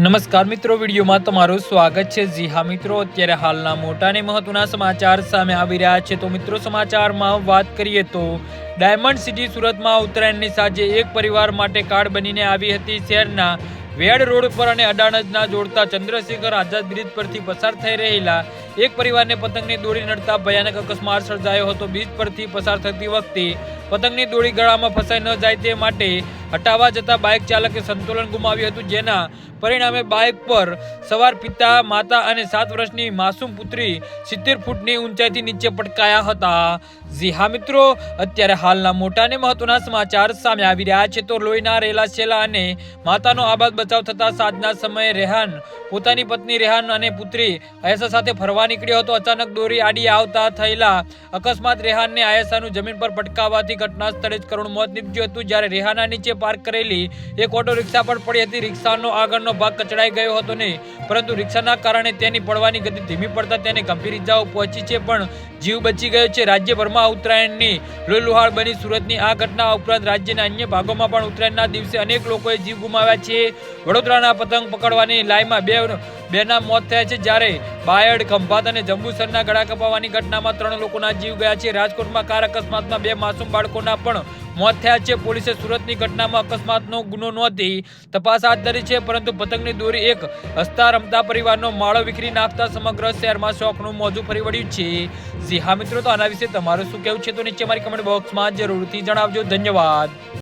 નમસ્કાર મિત્રો, વિડીયોમાં તમારું સ્વાગત છે. જી હા મિત્રો, અત્યારે હાલના મોટા અને મહત્વના સમાચાર સામે આવી રહ્યા છે. તો મિત્રો, સમાચારમાં વાત કરીએ તો ડાયમંડ સિટી સુરતમાં ઉત્તરાયણની સાંજે એક પરિવાર માટે કાર્ડ બનીને આવી હતી. શહેરના વેડ રોડ પર અને અડાણજના જોડતા ચંદ્રશેખર આઝાદ બ્રિજ પરથી પસાર થઈ રહેલા એક પરિવારને પતંગની દોરી નડતા ભયાનક અકસ્માત સર્જાયો હતો. બીજ પરથી પસાર થતી વખતે પતંગની દોરી ગળામાં ફસાઈ ન જાય તે માટે હટાવવા જતા બાઇક ચાલકે સંતુલન ગુમાવ્યું હતું, જેના પરિણામે બાઇક પર સવાર પિતા, માતા અને સાત વર્ષની માસૂમ પુત્રી સિત્તેર ફૂટની ઊંચાઈથી નીચે પટકાયા હતા. જી હા મિત્રો, અત્યારે હાલના મોટા અને મહત્વના સમાચાર સામે આવી રહ્યા છે. તો લોહીના રેલા છેલા અને માતાનો આબાદ બચાવ થતા સાંજના સમયે રેહાન, પોતાની પત્ની રેહાન અને પુત્રી આયસા સાથે ફરવા નીકળ્યો હતો. અચાનક દોરી આડી આવતા થયેલા અકસ્માત રેહાનને આયસાનું જમીન પર પટકાવવાથી ઘટના સ્થળે જ કરુણ મોત નીપજ્યું હતું. જ્યારે રેહાના નીચે પાર્ક કરેલી એક ઓટો રિક્ષા પર પડી હતી. રિક્ષાનો આગળનો ભાગ કચડાઈ ગયો હતો ને પરંતુ રિક્ષાના કારણે તેની પડવાની ગતિ ધીમી પડતા તેને ગંભીર ઇજાઓ પહોંચી છે, પણ જીવ બચી ગયો છે. રાજ્યભરમાં ઉત્તરાયણની લોલુહાળ બની સુરતની આ ઘટના ઉપરાંત રાજ્યના અન્ય ભાગોમાં પણ ઉત્તરાયણના દિવસે અનેક લોકોએ જીવ ગુમાવ્યા છે. વડોદરાના પતંગ પકડવાની લાઈમાં બે બેના મોત થયા છે જ્યારે બાયડ, ખંભાત અને જંબુસરના ગળા કપાવવાની ઘટનામાં ત્રણ લોકોના જીવ ગયા છે. રાજકોટમાં કાર અકસ્માતમાં બે માસૂમ બાળકોના પણ મોત થયા છે. પોલીસે સુરતની ઘટનામાં અકસ્માતનો ગુનો નોંધી તપાસ હાથ ધરી છે, પરંતુ પતંગની દોરી એક હસતા રમતા પરિવારનો માળો વિખરી નાખતા સમગ્ર શહેરમાં શોકનું મોજું ફરી વળ્યું છે. જી હા મિત્રો, તો આના વિશે તમારું શું કહેવું છે? તો નીચે મારી કમેન્ટ બોક્સમાં જરૂરથી જણાવજો. ધન્યવાદ.